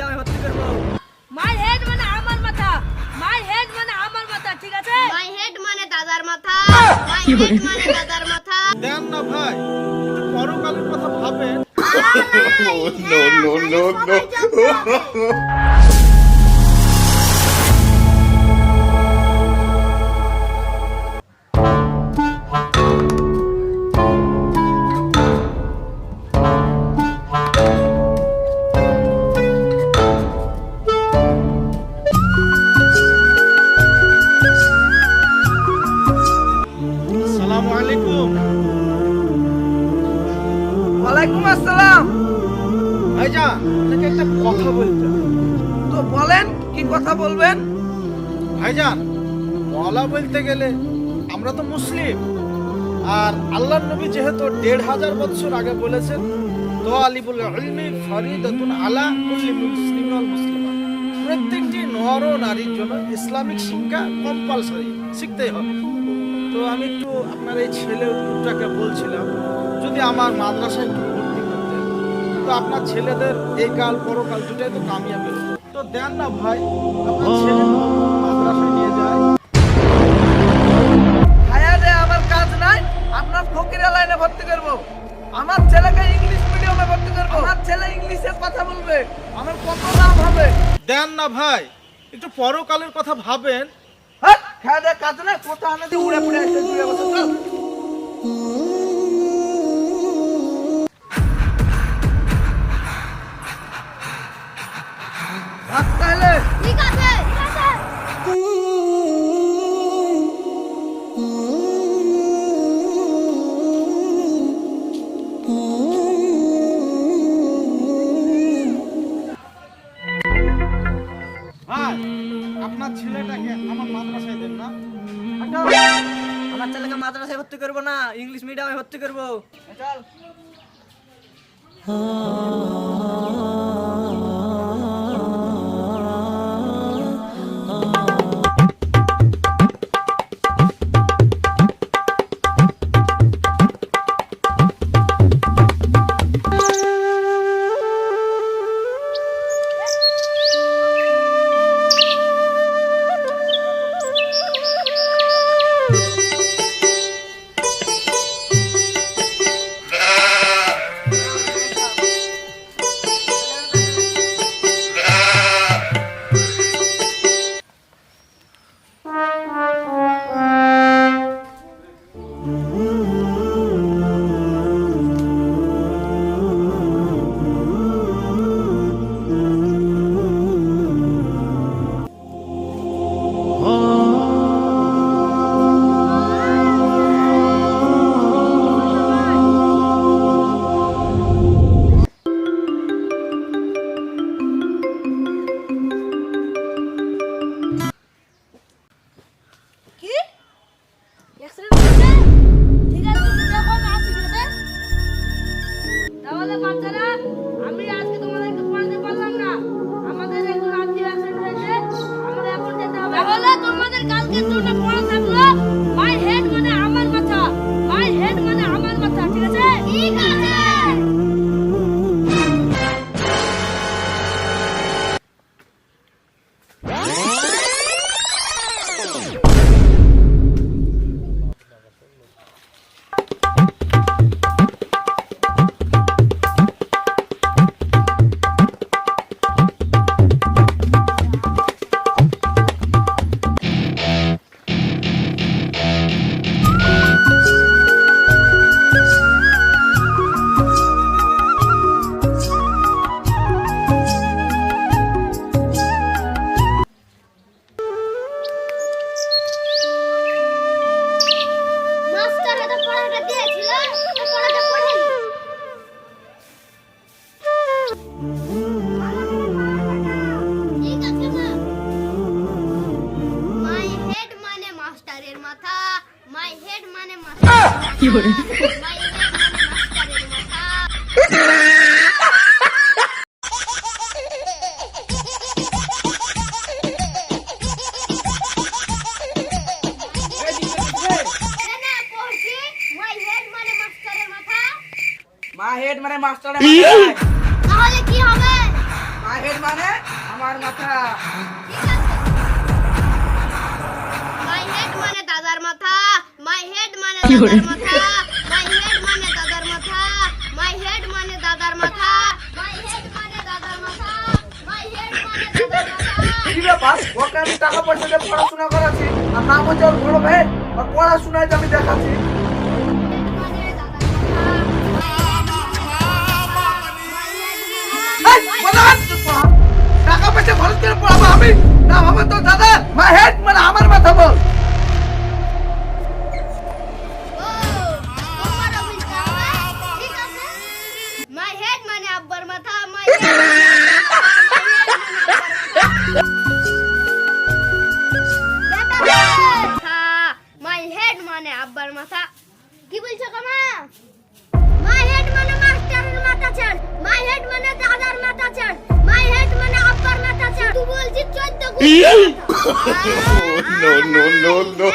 মিডিয়ামে ভর্তি করব। মাই হেড মানে আমার মাথা। মাই হেড মানে আমার মাথা ঠিক আছে? মাই হেড মানে দাদার মাথা। মাই হেড মানে দাদার মাথা। দেন না ভাই একটু পরকালের কথা ভাবেন। নো নো নো no আপনাকে একটা কথা বলতে তো বলেন, কি কথা বলবেন? ভাইজান মলা বলতে গেলে আমরা তো মুসলিম। আর আল্লাহর নবী যেহেতু দেড় হাজার বছর আগে বলেছেন তো আলিবুল ইলমি ফরিদাতুন আলা কুল্লি মুসলিম ওয়াল মুসলিমা প্রত্যেকটি নর ও নারীর জন্য ইসলামিক শিক্ষা কম্পালসরি শিখতেই হবে। তো আমি একটু আপনার এই ছেলে বলছিলাম। যদি আমার মাদ্রাসায় একটু তো আপনার ছেলেদের এই কাল পরকাল দুটাই তো কামিয়াবে তো দেন না ভাই আপনার ছেলে মাদ্রাসায় নিয়ে যায়। ভাইয়া আমার কাজ নাই আপনার ফকিরা লাইনে ভর্তি করব। আমার ছেলেকে ইংলিশ মিডিয়ামে ভর্তি করব। আমার ছেলে ইংলিশে কথা বলবে আমার কত লাভ হবে। দেন না ভাই একটু পরকালের কথা ভাবেন। হ্যাঁ কাজ নাই কোথা আনে উড়ে পুড়ে আসছে দুই বছর মাদ্রাসায় ভর্তি করব না ইংলিশ মিডিয়ামে ভর্তি করব। চল। কি হেড মানে মাস্টারের মাথা মা তাহলে কি হবে? হেড মানে আমার মাথা। টাকা পয়সা দিয়ে পড়াশোনা করাচ্ছি, আর নাম হচ্ছে বড় ভাই আর পড়াশোনায় আমি দেখাচ্ছি। টাকা পয়সা খরচ করে পড়াবো আমি? নাম হবে তো দাদা মাই হেড মানে আমার মাথা বল। মানে আব্বার মাথা। কি বলছো কামা মাই হেড মানে মাস্টারের মাথা চান। মাই হেড মানে দাদার মাথা চান। মাই হেড মানে আব্বার মাথা চান। তুই বলছিস চোদ্দ নো নো নো নো